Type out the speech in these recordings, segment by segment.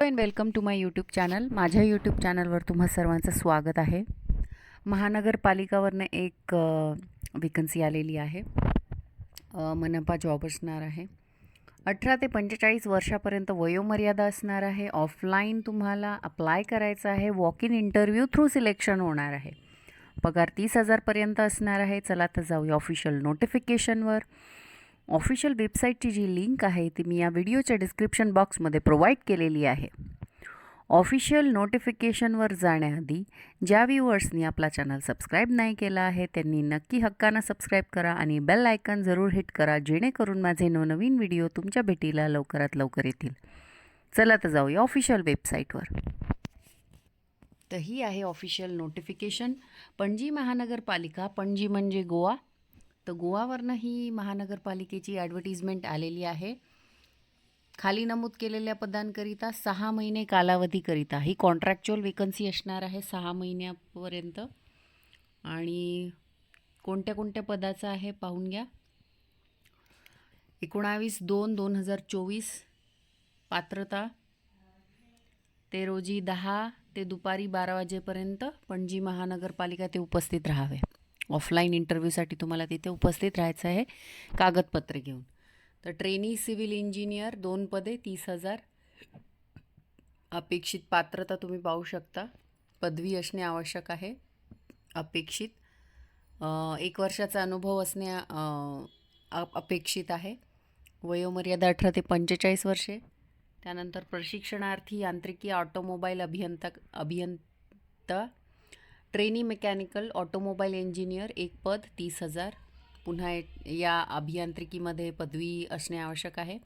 And welcome to my YouTube channel माझ्या YouTube चॅनलवर तुम्हा सर्वांचं स्वागत आहे. महानगरपालिकावरनं एक वेकन्सी आलेली आहे. मनपा जॉब असणार आहे. अठरा ते पंचेचाळीस वर्षापर्यंत वयोमर्यादा असणार आहे. ऑफलाईन तुम्हाला अप्लाय करायचं आहे. Walk in interview through selection होणार आहे. पगार तीस हजारपर्यंत असणार आहे. चला तर जाऊया ऑफिशियल नोटिफिकेशनवर ऑफिशियल वेबसाईटची जी लिंक आहे ती मी या व्हिडिओच्या डिस्क्रिप्शन बॉक्समध्ये प्रोव्हाइड केलेली आहे. ऑफिशियल नोटिफिकेशनवर जाण्याआधी ज्या व्ह्युअर्सनी आपला चॅनल सबस्क्राईब नाही केला आहे त्यांनी नक्की हक्कानं सबस्क्राईब करा आणि बेल आयकन जरूर हिट करा जेणेकरून माझे नवनवीन व्हिडिओ तुमच्या भेटीला लवकरात लवकर येतील. चला तर जाऊया ऑफिशियल वेबसाईटवर. तर ही आहे ऑफिशियल नोटिफिकेशन. पणजी महानगरपालिका पणजी म्हणजे गोवा. तर गोवावरनं ही महानगरपालिकेची ॲडव्हर्टिजमेंट आलेली आहे. खाली नमूद केलेल्या पदांकरिता सहा महिने कालावधीकरिता ही कॉन्ट्रॅक्च्युअल वेकन्सी असणार आहे सहा महिन्यापर्यंत. आणि कोणत्या कोणत्या पदाचं आहे पाहून घ्या. एकोणावीस दोन दोन हजार चोवीस पात्रता. ते रोजी दहा ते दुपारी बारा वाजेपर्यंत पणजी महानगरपालिका ते उपस्थित राहावे. ऑफलाईन इंटरव्ह्यूसाठी तुम्हाला तिथे उपस्थित राहायचं आहे. कागदपत्रे घेऊन. तर ट्रेनी सिव्हिल इंजिनियर दोन पदे तीस हजार. अपेक्षित पात्रता तुम्ही पाहू शकता. पदवी असणे आवश्यक आहे. अपेक्षित. एक वर्षाचा अनुभव असणे अपेक्षित आहे. वयोमर्यादा अठरा ते पंचेचाळीस वर्षे. त्यानंतर प्रशिक्षणार्थी यांत्रिकी ऑटोमोबाईल अभियंता अभियंता ट्रेनी मेकॅनिकल ऑटोमोबाईल इंजिनियर एक पद तीस हजार. पुन्हा एक- या अभियांत्रिकीमध्ये पदवी असणे आवश्यक आहे.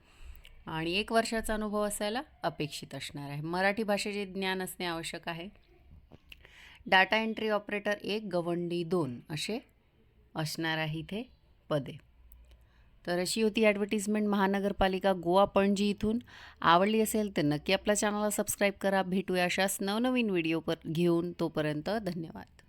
आणि एक वर्षाचा अनुभव असायला अपेक्षित असणार आहे. मराठी भाषेचे ज्ञान असणे आवश्यक आहे. डाटा एंट्री ऑपरेटर एक गवंडी दोन असे असणार आहे इथे पदे. तर अशी होती ॲडव्हर्टिजमेंट महानगरपालिका गोवा पणजी इथून. आवडली असेल तर नक्की आपल्या चॅनलला सबस्क्राईब करा. भेटूया अशाच नवनवीन व्हिडिओ पर घेऊन तोपर्यंत धन्यवाद.